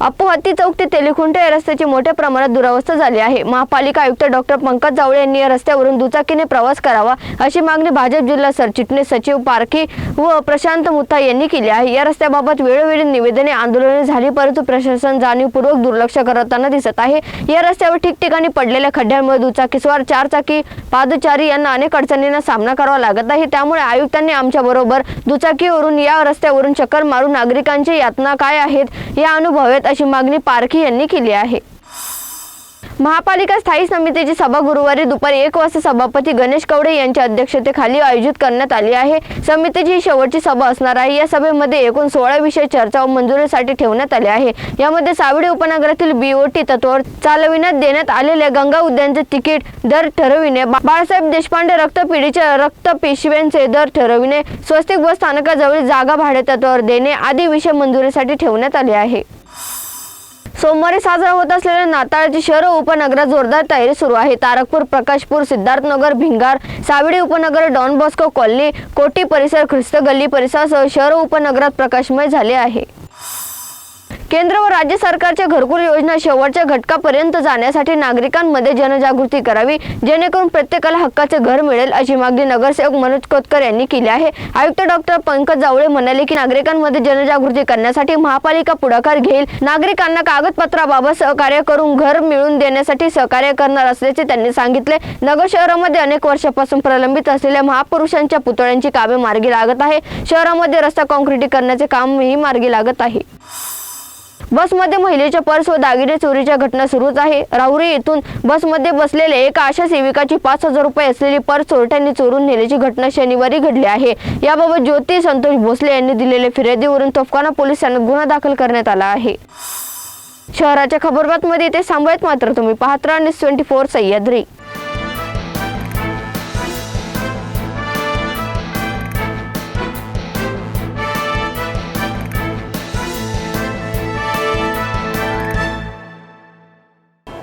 अप्पू चौक ते तेलिखुंट या रस्त्याची मोठ्या प्रमाणात दुरावस्था झाली आहे. महापालिका आयुक्त डॉक्टर पंकज जावळे यांनी या रस्त्यावरून दुचाकीने प्रवास करावा अशी मागणी भाजप जिल्हा सरचिटणीस सचिव पारखी व प्रशांत मुथा यांनी केली आहे. या रस्त्याबाबत वेळोवेळी निवेदने आंदोलने झाली परंतु प्रशासन जाणीवपूर्वक दुर्लक्ष करताना दिसत आहे. या रस्त्यावर ठिकठिकाणी पडलेल्या खड्ड्यांमुळे दुचाकीस्वार चारचाकी पादचारी यांना अनेक अडचणींना सामना करावा लागत आहे. त्यामुळे आयुक्तांनी आमच्याबरोबर दुचाकीवरून या रस्त्यावरून चक्कर मारून नागरिकांची यातना काय आहेत या अनुभवेत अशी मागणी पारखी यांनी केली आहे. महापालिका स्थायी समितीची सभा गुरुवारी दुपारी एक वाजता सभापती गणेश कवडे यांच्या अध्यक्षतेखाली आयोजित करण्यात आली आहे. समितीची ही शेवटची सभा असणार आहे. या सभेमध्ये एकूण सोळा विषय चर्चा व मंजुरीसाठी ठेवण्यात आले आहे. यामध्ये सावडी उपनगरातील बीओटी तत्वावर चालविण्यात देण्यात आलेल्या गंगा उद्यानचे तिकीट दर ठरविणे बाळासाहेब देशपांडे रक्तपिढीच्या रक्त पिशव्यांचे दर ठरविणे स्वस्तिक बस स्थानकाजवळील जागा भाडे तत्वावर देणे आदी विषय मंजुरीसाठी ठेवण्यात आले आहे. सोमवारी साजरा होत असलेल्या नाताळची शहर उपनगरात जोरदार तयारी सुरू आहे. तारकपूर प्रकाशपूर सिद्धार्थनगर भिंगार सावडी उपनगर डॉन बॉस्को कॉलनी कोटी परिसर ख्रिस्त गल्ली परिसरासह शहर उपनगरात प्रकाशमय झाले आहे. केंद्र व राज्य सरकारच्या घरकुल योजना शेवटच्या घटकापर्यंत जाण्यासाठी नागरिकांमध्ये जनजागृती करावी जेणेकरून प्रत्येकाला हक्काचे घर मिळेल अशी मागणी नगरसेवक मनोज कोतकर यांनी केली आहे. आयुक्त डॉक्टर पंकज जावळे म्हणाले की नागरिकांमध्ये जनजागृती करण्यासाठी महापालिका पुढाकार घेईल. नागरिकांना कागदपत्राबाबत सहकार्य करून घर मिळवून देण्यासाठी सहकार्य करणार असल्याचे त्यांनी सांगितले. नगर शहरामध्ये अनेक वर्षापासून प्रलंबित असलेल्या महापुरुषांच्या पुतळ्यांची कामे मार्गी लागत आहे. शहरामध्ये रस्ता काँक्रिटीकरणाचे कामही मार्गी लागत आहे. बसमध्ये महिलेच्या पर्स व दागिने चोरीच्या घटना सुरूच आहे. राहुरी येथून बसमध्ये बसलेल्या एका आशा सेविकाची पाच हजार रुपये असलेली पर्स चोरट्यांनी चोरून नेल्याची घटना शनिवारी घडली आहे. याबाबत ज्योती संतोष भोसले यांनी दिलेल्या फिर्यादीवरून तोफखाना पोलिसांना गुन्हा दाखल करण्यात आला आहे. शहराच्या खबरबातमध्ये ते सांभाळत मात्र तुम्ही पाहत राहा news twenty four Sahyadri.